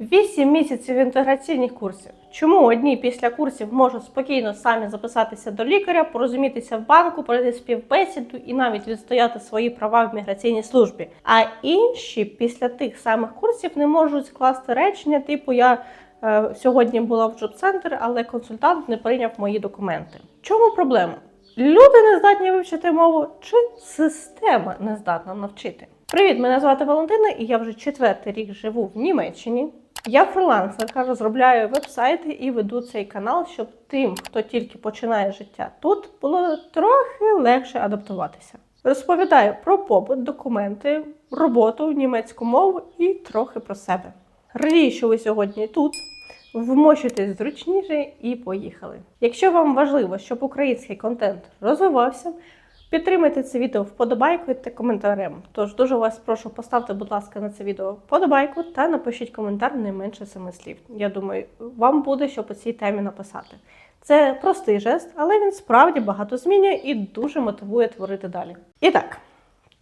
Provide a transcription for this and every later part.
Вісім місяців інтеграційних курсів. Чому одні після курсів можуть спокійно самі записатися до лікаря, порозумітися в банку, пройти співбесіду і навіть відстояти свої права в міграційній службі, а інші після тих самих курсів не можуть скласти речення, типу я е, сьогодні була в джоб-центр, але консультант не прийняв мої документи. Чому проблема? Люди не здатні вивчити мову, чи система не здатна навчити? Привіт, мене звати Валентина, і я вже четвертий рік живу в Німеччині. Я фрилансерка, розробляю вебсайти і веду цей канал, щоб тим, хто тільки починає життя тут, було трохи легше адаптуватися. Розповідаю про побут, документи, роботу, німецьку мову і трохи про себе. Радію, що ви сьогодні тут. Вмощуйтесь зручніше і поїхали. Якщо вам важливо, щоб український контент розвивався, підтримайте це відео вподобайкою та коментарем. Тож дуже вас прошу, поставте, будь ласка, на це відео вподобайку та напишіть коментар не менше семи слів. Я думаю, вам буде що по цій темі написати. Це простий жест, але він справді багато змінює і дуже мотивує творити далі. І так.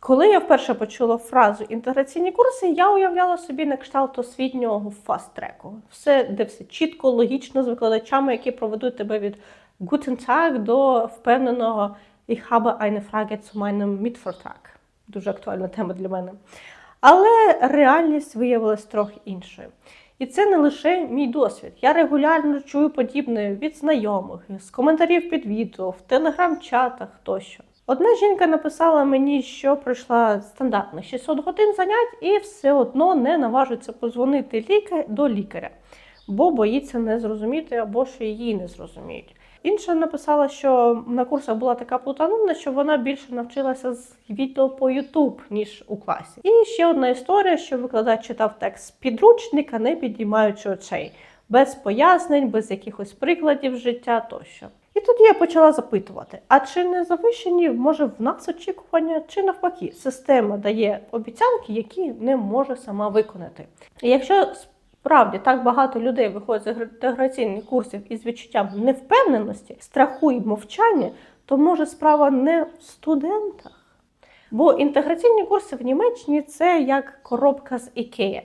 Коли я вперше почула фразу інтеграційні курси, я уявляла собі на кшталт освітнього фаст-треку. Все, де все чітко, логічно, з викладачами, які проведуть тебе від Guten Tag до впевненого Ich habe eine Frage zu meinem Mitvertrag. Дуже актуальна тема для мене. Але реальність виявилась трохи іншою. І це не лише мій досвід. Я регулярно чую подібне від знайомих, з коментарів під відео, в телеграм-чатах тощо. Одна жінка написала мені, що пройшла стандартних 600 годин занять і все одно не наважується позвонити лікар до лікаря, бо боїться не зрозуміти або що її не зрозуміють. Інша написала, що на курсах була така плутанина, що вона більше навчилася з відео по YouTube, ніж у класі. І ще одна історія, що викладач читав текст з підручника, не підіймаючи очей, без пояснень, без якихось прикладів життя тощо. І тоді я почала запитувати: а чи не завищені може в нас очікування, чи навпаки, система дає обіцянки, які не може сама виконати. І якщо справді так багато людей виходить з інтеграційних курсів із відчуттям невпевненості, страху і мовчання, то може справа не в студентах. Бо інтеграційні курси в Німеччині це як коробка з Ікея.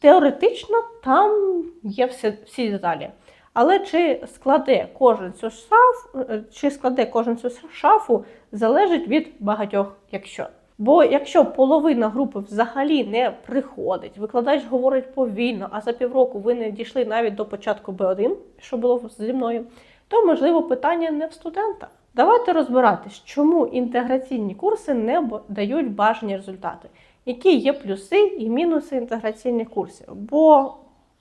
Теоретично там є всі, всі деталі. Але чи складе кожен цю шафу, чи складе кожен цю шафу, залежить від багатьох, якщо. Бо якщо половина групи взагалі не приходить, викладач говорить повільно, а за півроку ви не дійшли навіть до початку Б1, що було зі мною, то можливо питання не в студентах. Давайте розбиратись, чому інтеграційні курси не дають бажані результати, які є плюси і мінуси інтеграційних курсів. Бо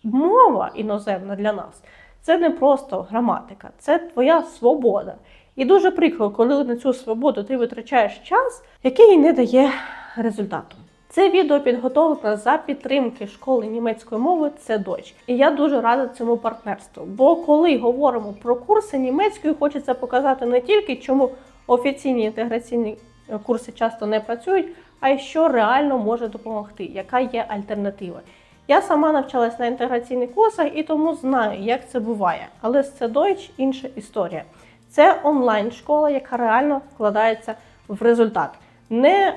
мова іноземна для нас це не просто граматика, це твоя свобода. І дуже прикро, коли на цю свободу ти витрачаєш час, який не дає результату. Це відео підготовлено за підтримки школи німецької мови це дочь. І я дуже рада цьому партнерству. Бо коли говоримо про курси німецької, хочеться показати не тільки чому офіційні інтеграційні курси часто не працюють, а й що реально може допомогти, яка є альтернатива. Я сама навчалась на інтеграційних курсах і тому знаю, як це буває. Але з це Deutsch – інша історія. Це онлайн-школа, яка реально вкладається в результат. Не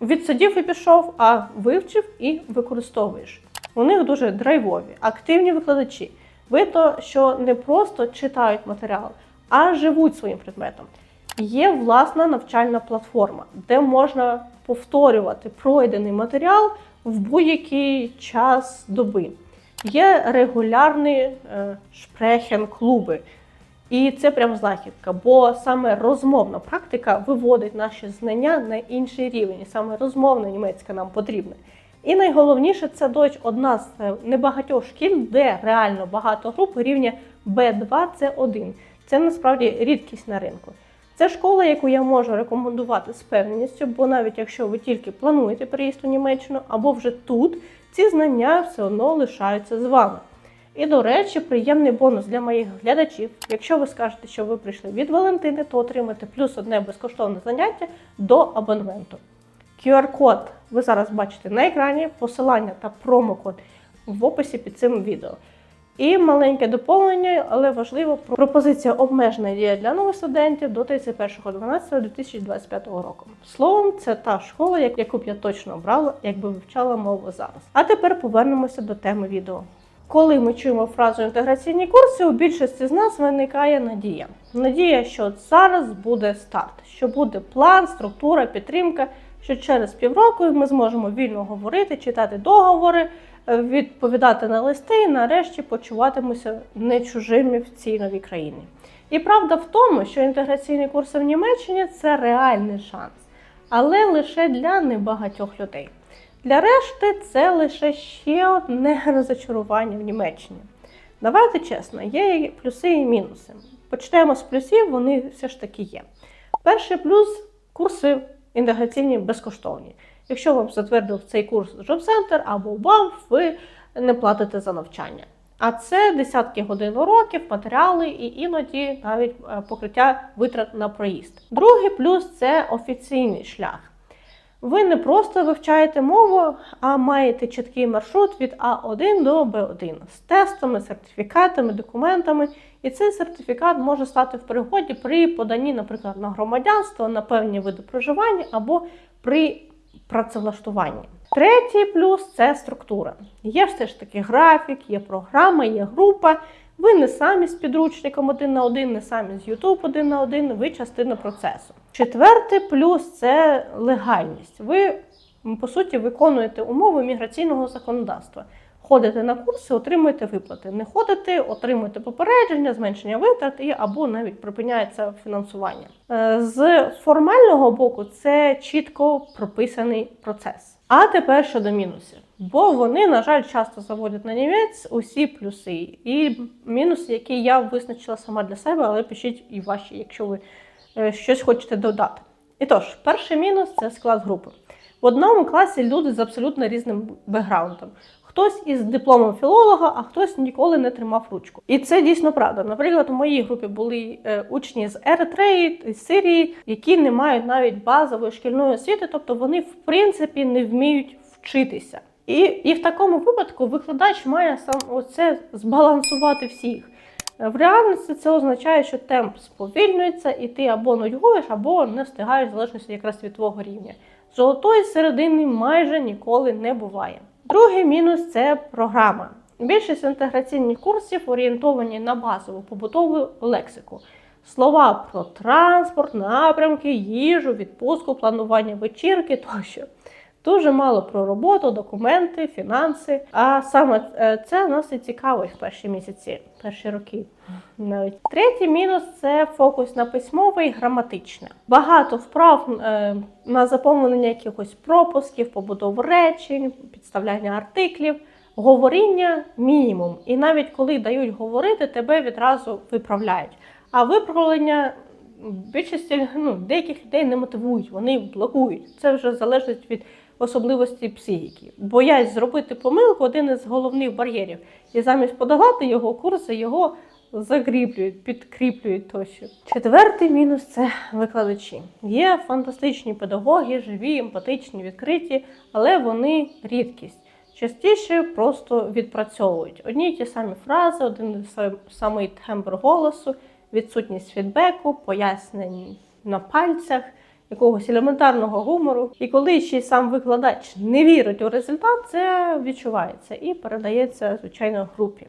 відсидів і пішов, а вивчив і використовуєш. У них дуже драйвові, активні викладачі. Видно, що не просто читають матеріал, а живуть своїм предметом. Є власна навчальна платформа, де можна повторювати пройдений матеріал в будь-який час доби. Є регулярні е, шпрехен-клуби. І це прям знахідка, бо саме розмовна практика виводить наші знання на інший рівень. І саме розмовна німецька нам потрібна. І найголовніше це дочь одна з небагатьох шкіл, де реально багато груп рівня B2 це 1 Це насправді рідкість на ринку. Це школа, яку я можу рекомендувати з певністю, бо навіть якщо ви тільки плануєте приїзд у Німеччину або вже тут, ці знання все одно лишаються з вами. І, до речі, приємний бонус для моїх глядачів. Якщо ви скажете, що ви прийшли від Валентини, то отримаєте плюс одне безкоштовне заняття до абонементу. QR-код ви зараз бачите на екрані, посилання та промокод в описі під цим відео. І маленьке доповнення, але важливо, пропозиція обмежена діє для нових студентів до 31.12.2025 року. Словом, це та школа, яку б я точно обрала, якби вивчала мову зараз. А тепер повернемося до теми відео. Коли ми чуємо фразу інтеграційні курси, у більшості з нас виникає надія. Надія, що зараз буде старт, що буде план, структура, підтримка, що через півроку ми зможемо вільно говорити, читати договори, е, відповідати на листи і нарешті почуватимуся не чужими в цій новій країні. І правда в тому, що інтеграційні курси в Німеччині це реальний шанс, але лише для небагатьох людей. Для решти це лише ще одне розочарування в Німеччині. Давайте чесно, є і плюси і мінуси. Почнемо з плюсів, вони все ж таки є. Перший плюс курси інтеграційні безкоштовні. Якщо вам затвердив цей курс Jobcenter або БАМ, ви не платите за навчання. А це десятки годин уроків, матеріали і іноді навіть е, покриття витрат на проїзд. Другий плюс це офіційний шлях. Ви не просто вивчаєте мову, а маєте чіткий маршрут від А1 до Б1 з тестами, сертифікатами, документами. І цей сертифікат може стати в пригоді при поданні, наприклад, на громадянство, на певні види проживання або при працевлаштуванні. Третій плюс це структура. Є все ж таки графік, є програма, є група. Ви не самі з підручником один на один, не самі з YouTube один на один, ви частина процесу. Четвертий плюс це легальність. Ви, по суті, виконуєте умови міграційного законодавства. Ходите на курси, отримуєте виплати. Не ходите, отримуєте попередження, зменшення витрат і або навіть припиняється фінансування. Е, З формального боку це чітко прописаний процес. А тепер щодо мінусів. Бо вони, на жаль, часто заводять на німець усі плюси і мінуси, які я визначила сама для себе, але пишіть і ваші, якщо ви е, щось хочете додати. І тож, перший мінус це склад групи. В одному класі люди з абсолютно різним бекграундом. Хтось із дипломом філолога, а хтось ніколи не тримав ручку. І це дійсно правда. Наприклад, у моїй групі були е, учні з Еритреї, з Сирії, які не мають навіть базової шкільної освіти, тобто вони в принципі не вміють вчитися. І, і в такому випадку викладач має сам оце збалансувати всіх. Е, В реальності це означає, що темп сповільнюється, і ти або нудьгуєш, або не встигаєш в залежності якраз від твого рівня. Золотої середини майже ніколи не буває. Другий мінус це програма. Більшість інтеграційних курсів орієнтовані на базову побутову лексику. Слова про транспорт, напрямки, їжу, відпустку, планування вечірки тощо. Дуже мало про роботу, документи, фінанси. А саме е, це нас і цікавить в перші місяці, перші роки. Навіть третій мінус це фокус на письмове і граматичне. Багато вправ е, на заповнення якихось пропусків, побудову речень, підставляння артиклів. Говоріння мінімум. І навіть коли дають говорити, тебе відразу виправляють. А виправлення більшості ну, деяких людей не мотивують, вони блокують. Це вже залежить від особливості психіки. Боязнь зробити помилку один із головних бар'єрів. І замість подолати його курси, його закріплюють, підкріплюють тощо. Четвертий мінус це викладачі. Є фантастичні педагоги, живі, емпатичні, відкриті, але вони рідкість. Частіше просто відпрацьовують одні й ті самі фрази, один і самий тембр голосу, відсутність фідбеку, пояснень на пальцях, якогось елементарного гумору. І коли ще сам викладач не вірить у результат, це відчувається і передається звичайно групі.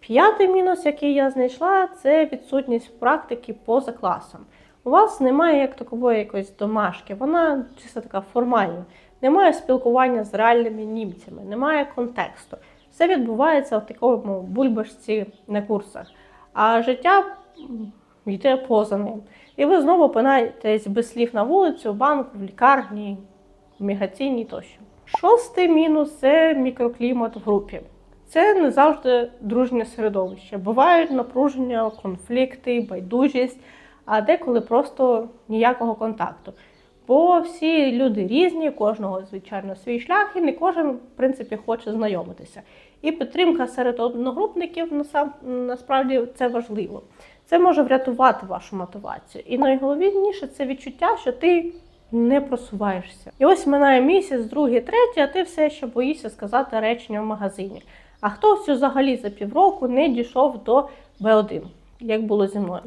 П'ятий мінус, який я знайшла, це відсутність практики поза класом. У вас немає як такової якоїсь домашки, вона чисто така формальна. Немає спілкування з реальними німцями, немає контексту. Все відбувається в такому бульбашці на курсах. А життя йде поза ним. І ви знову опинаєтесь без слів на вулицю, в банку, в лікарні, в міграційній тощо. Шостий мінус це мікроклімат в групі. Це не завжди дружнє середовище. Бувають напруження, конфлікти, байдужість, а деколи просто ніякого контакту. Бо всі люди різні, кожного, звичайно, свій шлях, і не кожен, в принципі, хоче знайомитися. І підтримка серед одногрупників насправді це важливо. Це може врятувати вашу мотивацію. І найголовніше це відчуття, що ти не просуваєшся. І ось минає місяць, другий, третій, а ти все ще боїшся сказати речення в магазині. А хтось взагалі за півроку не дійшов до Б1, як було зі мною.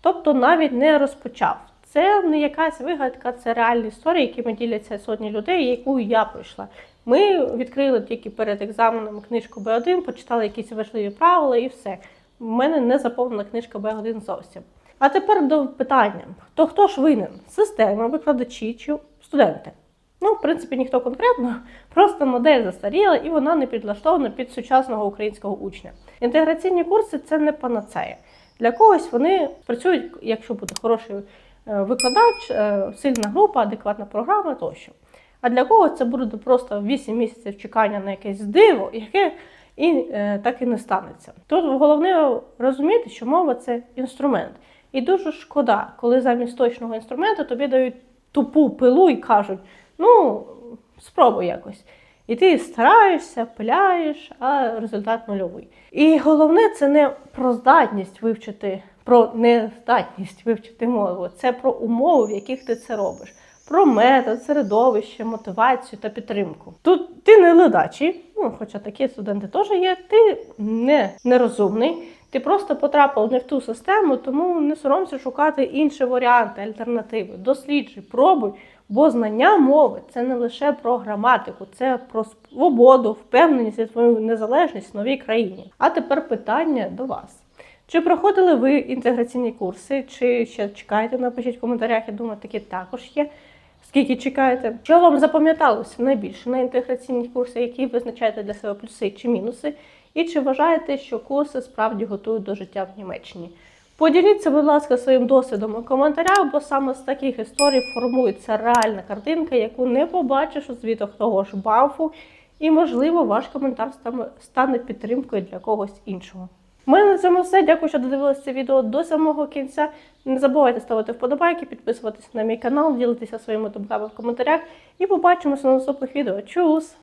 Тобто навіть не розпочав. Це не якась вигадка, це реальні історії, якими діляться сотні людей, яку я пройшла. Ми відкрили тільки перед екзаменом книжку Б1, почитали якісь важливі правила і все. У мене не заповнена книжка Б1 зовсім. А тепер до питання: то хто ж винен? Система, викладачі чи студенти? Ну, в принципі, ніхто конкретно, просто модель застаріла і вона не підлаштована під сучасного українського учня. Інтеграційні курси це не панацея. Для когось вони працюють, якщо буде хороший е, викладач, е, сильна група, адекватна програма тощо. А для когось це буде просто 8 місяців чекання на якесь диво, яке і е, так і не станеться. Тут головне розуміти, що мова це інструмент. І дуже шкода, коли замість точного інструменту тобі дають тупу пилу і кажуть: ну, спробуй якось. І ти стараєшся, пиляєш, а результат нульовий. І головне це не про здатність вивчити, про нездатність вивчити мову, це про умови, в яких ти це робиш. Про метод, середовище, мотивацію та підтримку. Тут ти не ледачий, ну хоча такі студенти теж є. Ти не нерозумний, ти просто потрапив не в ту систему, тому не соромся шукати інші варіанти, альтернативи. Досліджуй, пробуй, бо знання мови це не лише про граматику, це про свободу, впевненість і свою незалежність в новій країні. А тепер питання до вас. Чи проходили ви інтеграційні курси, чи ще чекаєте? Напишіть в коментарях. Я думаю, такі також є. Скільки чекаєте? Що вам запам'яталося найбільше на інтеграційні курси, які визначаєте для себе плюси чи мінуси? І чи вважаєте, що курси справді готують до життя в Німеччині? Поділіться, будь ласка, своїм досвідом у коментарях, бо саме з таких історій формується реальна картинка, яку не побачиш у звітах того ж бафу, і, можливо, ваш коментар стане- стане підтримкою для когось іншого. Мене на цьому все. Дякую, що додивилися це відео до самого кінця. Не забувайте ставити вподобайки, підписуватися на мій канал, ділитися своїми думками в коментарях. І побачимося на наступних відео. Чус!